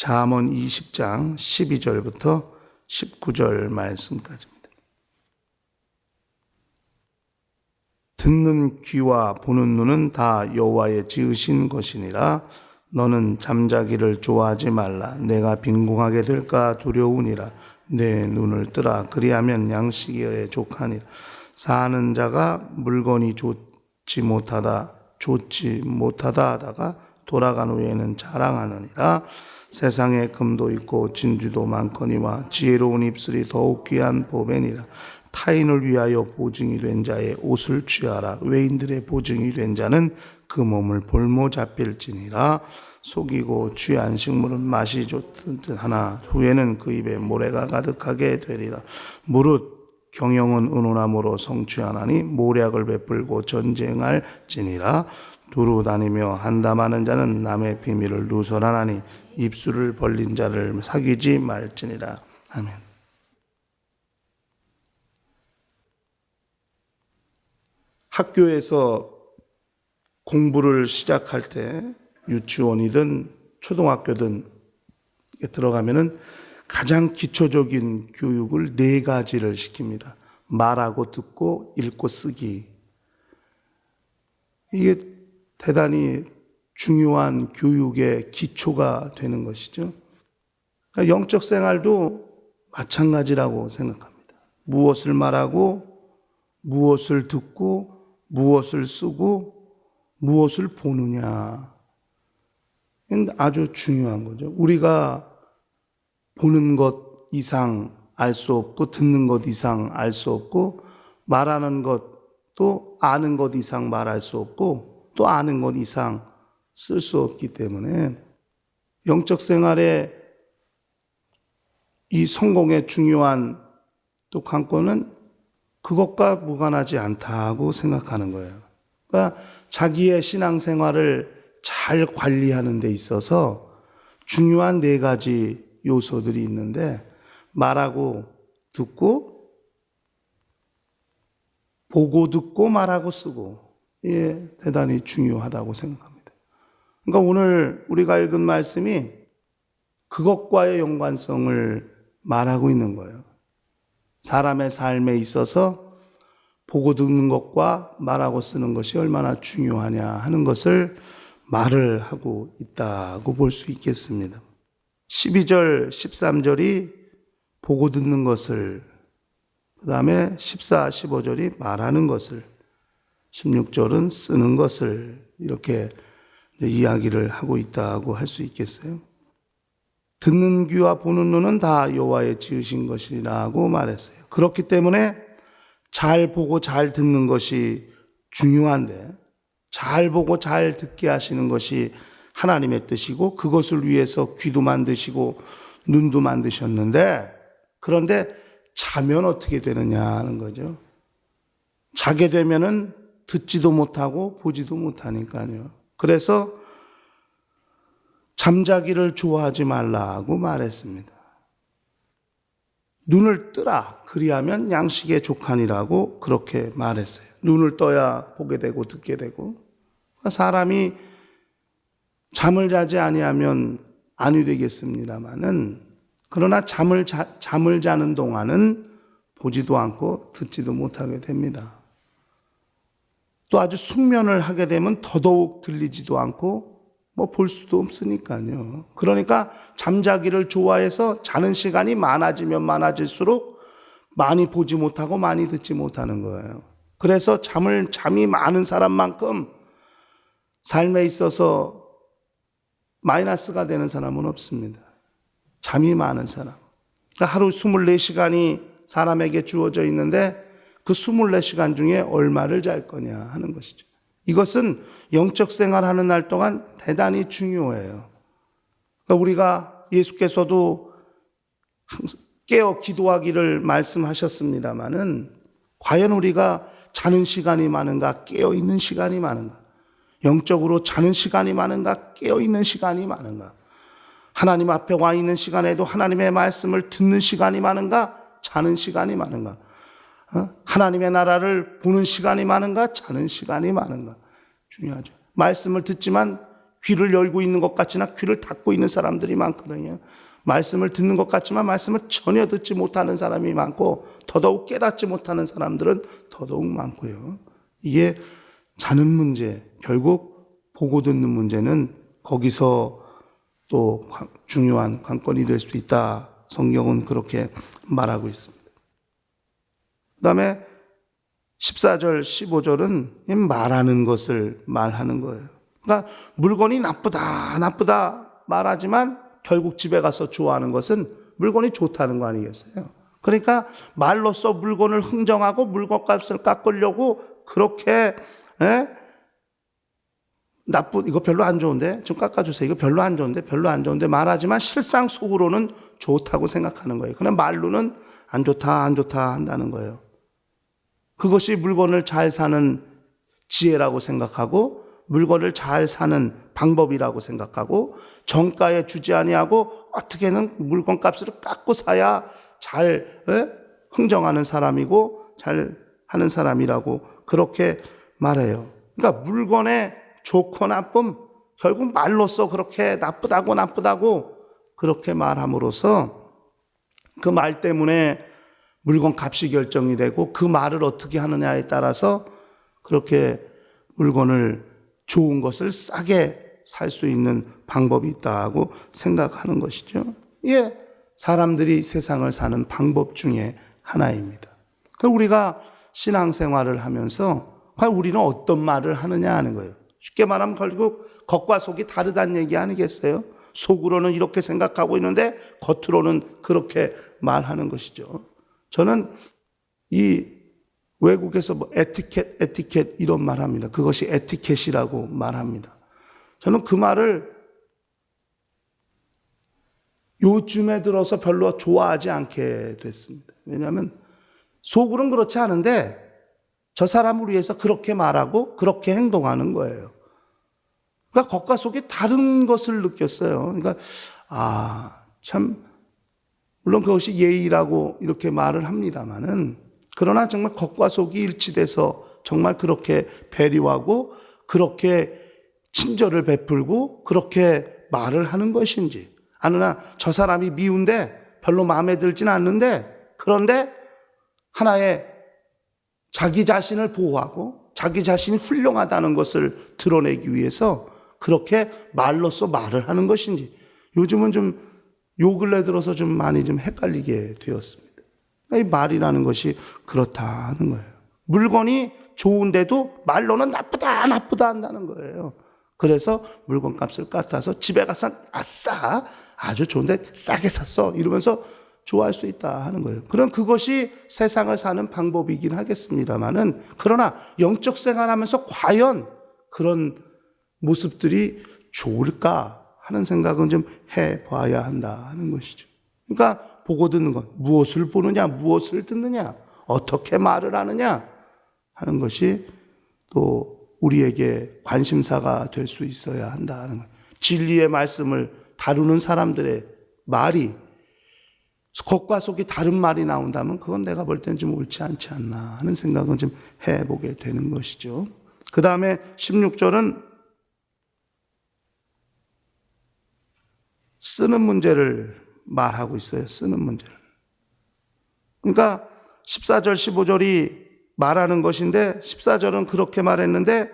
잠언 20장 12절부터 19절 말씀까지입니다. 듣는 귀와 보는 눈은 다 여호와의 지으신 것이니라. 너는 잠자기를 좋아하지 말라. 내가 빈궁하게 될까 두려우니라. 내 눈을 뜨라. 그리하면 양식에 족하니라. 사는 자가 물건이 좋지 못하다 좋지 못하다 하다가 돌아간 후에는 자랑하느니라 세상에 금도 있고 진주도 많거니와 지혜로운 입술이 더욱 귀한 보배니라. 타인을 위하여 보증이 된 자의 옷을 취하라. 외인들의 보증이 된 자는 그 몸을 볼모 잡힐지니라. 속이고 취한 식물은 맛이 좋듯 하나 후에는 그 입에 모래가 가득하게 되리라. 무릇 경영은 은호나무로 성취하나니 모략을 베풀고 전쟁할지니라 두루 다니며 한담하는 자는 남의 비밀을 누설하나니 입술을 벌린 자를 사귀지 말지니라 아멘. 학교에서 공부를 시작할 때 유치원이든 초등학교든 들어가면은 가장 기초적인 교육을 네 가지를 시킵니다. 말하고 듣고 읽고 쓰기. 이게 대단히 중요한 교육의 기초가 되는 것이죠. 그러니까 영적 생활도 마찬가지라고 생각합니다. 무엇을 말하고, 무엇을 듣고, 무엇을 쓰고, 무엇을 보느냐. 아주 중요한 거죠. 우리가 보는 것 이상 알 수 없고, 듣는 것 이상 알 수 없고, 말하는 것도 아는 것 이상 말할 수 없고, 또 아는 것 이상 쓸 수 없기 때문에 영적 생활에 이 성공의 중요한 또 관건은 그것과 무관하지 않다고 생각하는 거예요. 그러니까 자기의 신앙 생활을 잘 관리하는 데 있어서 중요한 네 가지 요소들이 있는데 말하고 듣고 보고 듣고 말하고 쓰고 이게 대단히 중요하다고 생각합니다. 그러니까 오늘 우리가 읽은 말씀이 그것과의 연관성을 말하고 있는 거예요. 사람의 삶에 있어서 보고 듣는 것과 말하고 쓰는 것이 얼마나 중요하냐 하는 것을 말을 하고 있다고 볼 수 있겠습니다. 12절, 13절이 보고 듣는 것을, 그 다음에 14, 15절이 말하는 것을, 16절은 쓰는 것을 이렇게 이야기를 하고 있다고 할 수 있겠어요. 듣는 귀와 보는 눈은 다 여호와의 지으신 것이라고 말했어요. 그렇기 때문에 잘 보고 잘 듣는 것이 중요한데 잘 보고 잘 듣게 하시는 것이 하나님의 뜻이고 그것을 위해서 귀도 만드시고 눈도 만드셨는데 그런데 자면 어떻게 되느냐 하는 거죠. 자게 되면은 듣지도 못하고 보지도 못하니까요. 그래서 잠자기를 좋아하지 말라고 말했습니다. 눈을 뜨라. 그리하면 양식의 족한이라고 그렇게 말했어요. 눈을 떠야 보게 되고 듣게 되고. 사람이 잠을 자지 아니하면 아니 되겠습니다만은 그러나 잠을 자, 잠을 자는 동안은 보지도 않고 듣지도 못하게 됩니다. 또 아주 숙면을 하게 되면 더더욱 들리지도 않고 뭐 볼 수도 없으니까요. 그러니까 잠자기를 좋아해서 자는 시간이 많아지면 많아질수록 많이 보지 못하고 많이 듣지 못하는 거예요. 그래서 잠을 잠이 많은 사람만큼 삶에 있어서 마이너스가 되는 사람은 없습니다. 잠이 많은 사람. 그러니까 하루 24시간이 사람에게 주어져 있는데 그 24시간 중에 얼마를 잘 거냐 하는 것이죠. 이것은 영적 생활하는 날 동안 대단히 중요해요. 그러니까 우리가 예수께서도 깨어 기도하기를 말씀하셨습니다마는 과연 우리가 자는 시간이 많은가 깨어 있는 시간이 많은가 영적으로 자는 시간이 많은가 깨어 있는 시간이 많은가 하나님 앞에 와 있는 시간에도 하나님의 말씀을 듣는 시간이 많은가 자는 시간이 많은가 어? 하나님의 나라를 보는 시간이 많은가 자는 시간이 많은가 중요하죠. 말씀을 듣지만 귀를 열고 있는 것 같지나 귀를 닫고 있는 사람들이 많거든요. 말씀을 듣는 것 같지만 말씀을 전혀 듣지 못하는 사람이 많고 더더욱 깨닫지 못하는 사람들은 더더욱 많고요. 이게 자는 문제, 결국 보고 듣는 문제는 거기서 또 관- 중요한 관건이 될 수도 있다. 성경은 그렇게 말하고 있습니다. 그 다음에 14절, 15절은 말하는 것을 말하는 거예요. 그러니까 물건이 나쁘다, 나쁘다 말하지만 결국 집에 가서 좋아하는 것은 물건이 좋다는 거 아니겠어요? 그러니까 말로써 물건을 흥정하고 물건 값을 깎으려고 그렇게 에? 나쁘 이거 별로 안 좋은데 좀 깎아주세요. 이거 별로 안 좋은데 별로 안 좋은데 말하지만 실상 속으로는 좋다고 생각하는 거예요. 그냥 말로는 안 좋다 안 좋다 한다는 거예요. 그것이 물건을 잘 사는 지혜라고 생각하고 물건을 잘 사는 방법이라고 생각하고 정가에 주지 아니하고 어떻게는 물건 값을 깎고 사야 잘 에? 흥정하는 사람이고 잘 하는 사람이라고 그렇게 말해요. 그러니까 물건의 좋고 나쁨 결국 말로써 그렇게 나쁘다고 나쁘다고 그렇게 말함으로써 그 말 때문에 물건 값이 결정이 되고 그 말을 어떻게 하느냐에 따라서 그렇게 물건을 좋은 것을 싸게 살 수 있는 방법이 있다고 생각하는 것이죠. 이게 사람들이 세상을 사는 방법 중에 하나입니다. 그 우리가 신앙생활을 하면서 과연 우리는 어떤 말을 하느냐 하는 거예요. 쉽게 말하면 결국 겉과 속이 다르다는 얘기 아니겠어요? 속으로는 이렇게 생각하고 있는데 겉으로는 그렇게 말하는 것이죠. 저는 이 외국에서 뭐 에티켓, 에티켓 이런 말 합니다. 그것이 에티켓이라고 말합니다. 저는 그 말을 요즘에 들어서 별로 좋아하지 않게 됐습니다. 왜냐하면 속으로는 그렇지 않은데 저 사람을 위해서 그렇게 말하고 그렇게 행동하는 거예요. 그러니까 겉과 속이 다른 것을 느꼈어요. 그러니까 아, 참 물론 그것이 예의라고 이렇게 말을 합니다만은 그러나 정말 겉과 속이 일치돼서 정말 그렇게 배려하고 그렇게 친절을 베풀고 그렇게 말을 하는 것인지 아느나 저 사람이 미운데 별로 마음에 들진 않는데 그런데 하나의 자기 자신을 보호하고 자기 자신이 훌륭하다는 것을 드러내기 위해서 그렇게 말로써 말을 하는 것인지 요즘은 좀 요 근래 들어서 좀 많이 좀 헷갈리게 되었습니다. 이 말이라는 것이 그렇다 하는 거예요. 물건이 좋은데도 말로는 나쁘다 나쁘다 한다는 거예요. 그래서 물건 값을 깎아서 집에 가서 아싸 아주 좋은데 싸게 샀어 이러면서 좋아할 수 있다 하는 거예요. 그럼 그것이 세상을 사는 방법이긴 하겠습니다만은 그러나 영적 생활하면서 과연 그런 모습들이 좋을까 하는 생각은 좀 해봐야 한다 하는 것이죠. 그러니까 보고 듣는 것 무엇을 보느냐 무엇을 듣느냐 어떻게 말을 하느냐 하는 것이 또 우리에게 관심사가 될 수 있어야 한다 하는 거예요. 진리의 말씀을 다루는 사람들의 말이 겉과 속이 다른 말이 나온다면 그건 내가 볼 땐 좀 옳지 않지 않나 하는 생각은 좀 해보게 되는 것이죠. 그 다음에 16절은 쓰는 문제를 말하고 있어요. 쓰는 문제를. 그러니까 14절, 15절이 말하는 것인데 14절은 그렇게 말했는데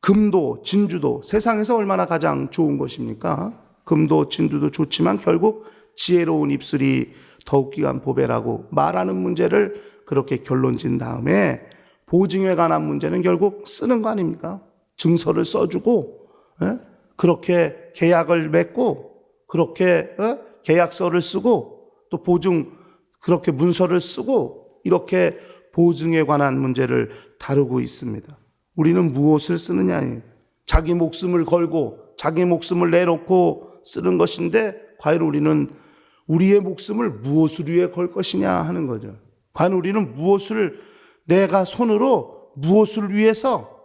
금도, 진주도 세상에서 얼마나 가장 좋은 것입니까? 금도, 진주도 좋지만 결국 지혜로운 입술이 더욱 귀한 보배라고 말하는 문제를 그렇게 결론 진 다음에 보증에 관한 문제는 결국 쓰는 거 아닙니까? 증서를 써주고 예? 그렇게 계약을 맺고 그렇게 어? 계약서를 쓰고 또 보증 그렇게 문서를 쓰고 이렇게 보증에 관한 문제를 다루고 있습니다. 우리는 무엇을 쓰느냐예요. 자기 목숨을 걸고 자기 목숨을 내놓고 쓰는 것인데 과연 우리는 우리의 목숨을 무엇을 위해 걸 것이냐 하는 거죠. 과연 우리는 무엇을 내가 손으로 무엇을 위해서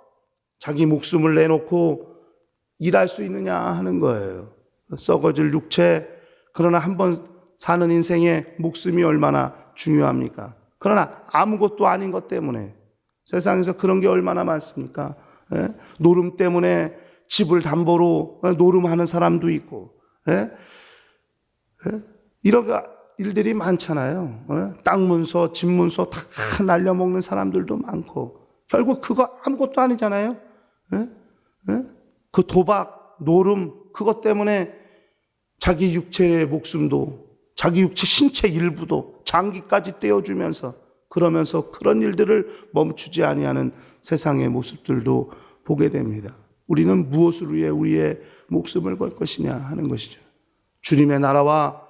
자기 목숨을 내놓고 일할 수 있느냐 하는 거예요. 썩어질 육체, 그러나 한 번 사는 인생에 목숨이 얼마나 중요합니까? 그러나 아무것도 아닌 것 때문에 세상에서 그런 게 얼마나 많습니까? 예? 노름 때문에 집을 담보로 어, 노름하는 사람도 있고, 예? 예? 이런 일들이 많잖아요. 어? 땅 문서, 집 문서 다 날려먹는 사람들도 많고, 결국 그거 아무것도 아니잖아요. 예? 예? 그 도박, 노름, 그것 때문에 자기 육체의 목숨도, 자기 육체 신체 일부도 장기까지 떼어주면서 그러면서 그런 일들을 멈추지 아니하는 세상의 모습들도 보게 됩니다. 우리는 무엇을 위해 우리의 목숨을 걸 것이냐 하는 것이죠. 주님의 나라와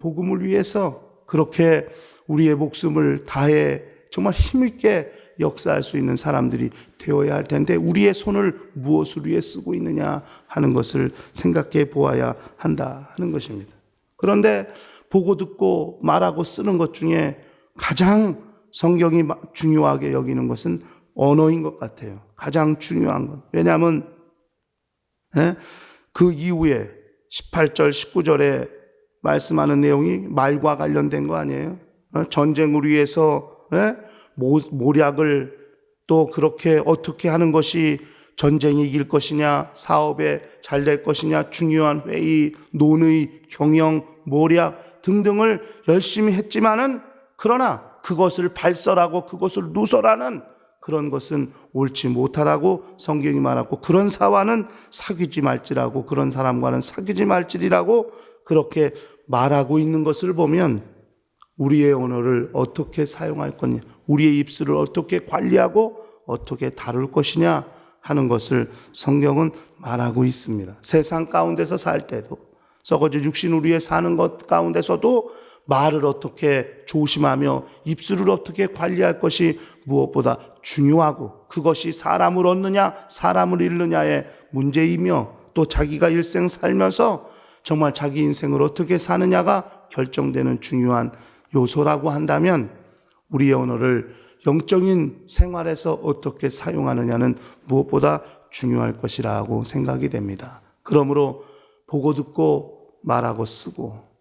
복음을 위해서 그렇게 우리의 목숨을 다해 정말 힘있게 역사할 수 있는 사람들이 되어야 할 텐데 우리의 손을 무엇을 위해 쓰고 있느냐 하는 것을 생각해 보아야 한다 하는 것입니다. 그런데 보고 듣고 말하고 쓰는 것 중에 가장 성경이 중요하게 여기는 것은 언어인 것 같아요. 가장 중요한 것. 왜냐하면 예? 그 이후에 18절, 19절에 말씀하는 내용이 말과 관련된 거 아니에요? 어? 전쟁을 위해서 예? 모략을 또 그렇게 어떻게 하는 것이 전쟁이 이길 것이냐, 사업에 잘 될 것이냐, 중요한 회의, 논의, 경영, 모략 등등을 열심히 했지만은 그러나 그것을 발설하고 그것을 누설하는 그런 것은 옳지 못하다고 성경이 말하고 그런 사와는 사귀지 말지라고 그런 사람과는 사귀지 말지라고 그렇게 말하고 있는 것을 보면 우리의 언어를 어떻게 사용할 거냐, 우리의 입술을 어떻게 관리하고 어떻게 다룰 것이냐 하는 것을 성경은 말하고 있습니다. 세상 가운데서 살 때도 썩어져 육신 우리에 사는 것 가운데서도 말을 어떻게 조심하며 입술을 어떻게 관리할 것이 무엇보다 중요하고 그것이 사람을 얻느냐 사람을 잃느냐의 문제이며 또 자기가 일생 살면서 정말 자기 인생을 어떻게 사느냐가 결정되는 중요한 요소라고 한다면 우리의 언어를 영적인 생활에서 어떻게 사용하느냐는 무엇보다 중요할 것이라고 생각이 됩니다. 그러므로 보고 듣고 말하고 쓰고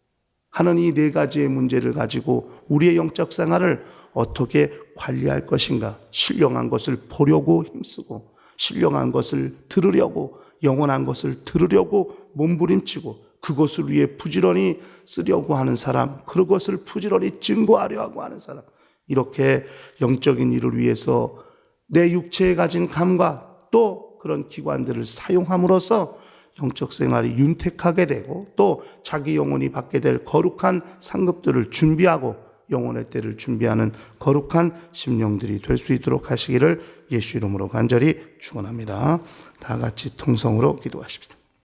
하는 이 네 가지의 문제를 가지고 우리의 영적 생활을 어떻게 관리할 것인가? 신령한 것을 보려고 힘쓰고, 신령한 것을 들으려고, 영원한 것을 들으려고 몸부림치고, 그것을 위해 부지런히 쓰려고 하는 사람, 그것을 부지런히 증거하려 하고 하는 사람, 이렇게 영적인 일을 위해서 내 육체에 가진 감과 또 그런 기관들을 사용함으로써 영적 생활이 윤택하게 되고 또 자기 영혼이 받게 될 거룩한 상급들을 준비하고 영혼의 때를 준비하는 거룩한 심령들이 될 수 있도록 하시기를 예수 이름으로 간절히 축원합니다. 다 같이 통성으로 기도하십시다.